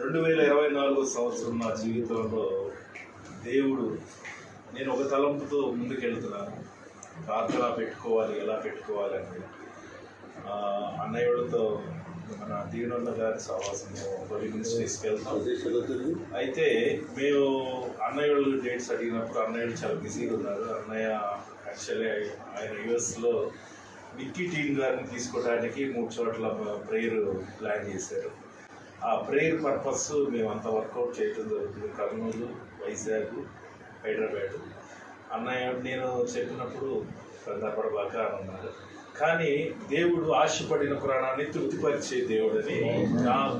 రెండు వేల ఇరవై నాలుగు సంవత్సరం నా జీవితంలో దేవుడు నేను ఒక తలంపుతో ముందుకెళ్తున్నాను. ప్రార్థన పెట్టుకోవాలి ఎలా పెట్టుకోవాలి అని అన్నయ్యతో మన దీవెనన్న గారి సహవాసము కొన్ని మినిస్ట్రీస్కి వెళ్తాం. అయితే మేము అన్నయ్యలు డేట్స్ అడిగినప్పుడు అన్నయ్యలు చాలా బిజీగా ఉన్నారు. అన్నయ్య యాక్చువల్లీ ఆయన యుఎస్లో మిక్కీ టీం గారిని తీసుకోవడానికి మూడు చోట్ల ప్రేయర్ ప్లాన్ చేశారు. ఆ ప్రేయర్ పర్పస్ మేము అంత వర్కౌట్ చేయడం జరుగుతుంది. కర్నూలు వైజాగ్ హైదరాబాద్. అన్నయ్య నేను చెప్పినప్పుడు సందర్భపడబాక అని అన్నారు. కానీ దేవుడు ఆశపడిన ప్రాణాన్ని తృప్తిపరిచే దేవుడని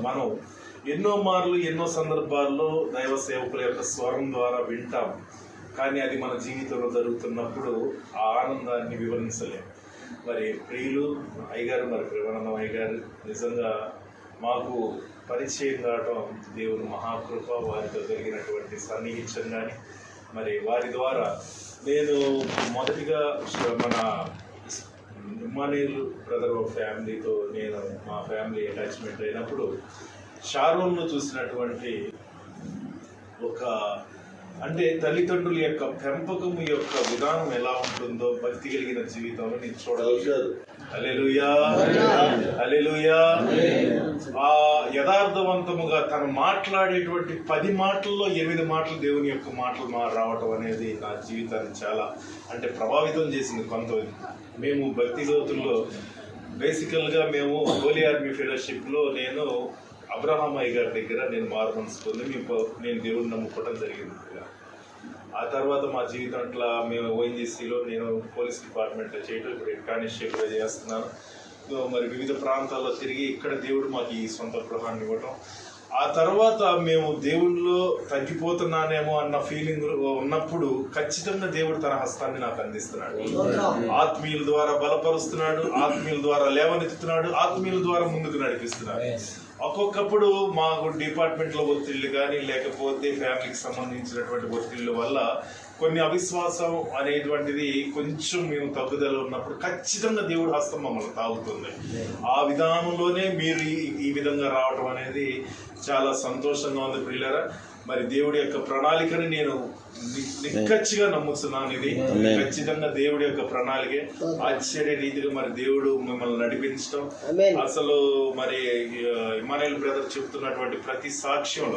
మనం ఎన్నో మార్లు ఎన్నో సందర్భాల్లో దైవ సేవకుల యొక్క స్వరం ద్వారా వింటాం. కానీ అది మన జీవితంలో జరుగుతున్నప్పుడు ఆ ఆనందాన్ని వివరించలేం. మరి ప్రియులు అయ్యగారు మరి ప్రేమానందం అయ్యగారు నిజంగా మాకు పరిచయం కావడం దేవుని మహాకృప వారితో జరిగినటువంటి సన్నిహిత్యం కానీ మరి వారి ద్వారా నేను మొదటిగా మన ఇమ్మానేలు బ్రదర్ ఫ్యామిలీతో నేను మా ఫ్యామిలీ అటాచ్మెంట్ అయినప్పుడు షారూన్ను చూసినటువంటి ఒక అంటే తల్లిదండ్రుల యొక్క పెంపకం యొక్క విధానం ఎలా ఉంటుందో భక్తి కలిగిన జీవితంలో నేను చూడగలిగాను హల్లెలూయా. హల్లెలూయా. ఆ యథార్థవంతముగా తను మాట్లాడేటువంటి పది మాటల్లో ఎనిమిది మాటలు దేవుని యొక్క మాటలు మా రావటం అనేది నా జీవితాన్ని చాలా అంటే ప్రభావితం చేసింది కొంత మేము భక్తి లోతుల్లో బేసికల్గా మేము హోలీ ఆర్మీ ఫెలోషిప్లో నేను అబ్రహామయ్య గారి దగ్గర నేను మారు మనసు మేము నేను దేవుడిని నమ్ముకోవడం జరిగింది. ఆ తర్వాత మా జీవితం అట్లా మేము ఓఎన్జీసీలో నేను పోలీస్ డిపార్ట్మెంట్లో చేయటం ఇప్పుడు హెడ్ కానిస్టేబుల్గా చేస్తున్నాను మరి వివిధ ప్రాంతాల్లో తిరిగి ఇక్కడ దేవుడు మాకు ఈ సొంత గృహాన్ని ఇవ్వటం ఆ తర్వాత మేము దేవుళ్ళలో తగ్గిపోతున్నానేమో అన్న ఫీలింగ్ ఉన్నప్పుడు ఖచ్చితంగా దేవుడు తన హస్తాన్ని నాకు అందిస్తున్నాడు. ఆత్మీయుల ద్వారా బలపరుస్తున్నాడు ఆత్మీయుల ద్వారా లేవనెత్తుతున్నాడు ఆత్మీయుల ద్వారా ముందుకు నడిపిస్తున్నాడు. ఒక్కొక్కప్పుడు మాకు డిపార్ట్మెంట్లో ఒత్తిళ్ళు కానీ లేకపోతే ఫ్యామిలీకి సంబంధించినటువంటి ఒత్తిళ్ళ వల్ల కొన్ని అవిశ్వాసం అనేటువంటిది కొంచెం మేము తగ్గుదల ఉన్నప్పుడు ఖచ్చితంగా దేవుడు హస్తం మమ్మల్ని తాగుతుంది. ఆ విధానంలోనే మీరు ఈ- ఈ విధంగా రావడం అనేది చాలా సంతోషంగా ఉంది ప్రియులరా మరి దేవుడి యొక్క ప్రణాళికని నేను నిక్కచ్చిగా నమ్ముతున్నాను ఇది. ఖచ్చితంగా దేవుడి యొక్క ప్రణాళిక ఆశ్చర్య రీతిగా మరి దేవుడు మిమ్మల్ని నడిపించడం. అసలు మరి ఇమానుయల్ బ్రదర్ చెప్తున్నటువంటి ప్రతి సాక్ష్యంలో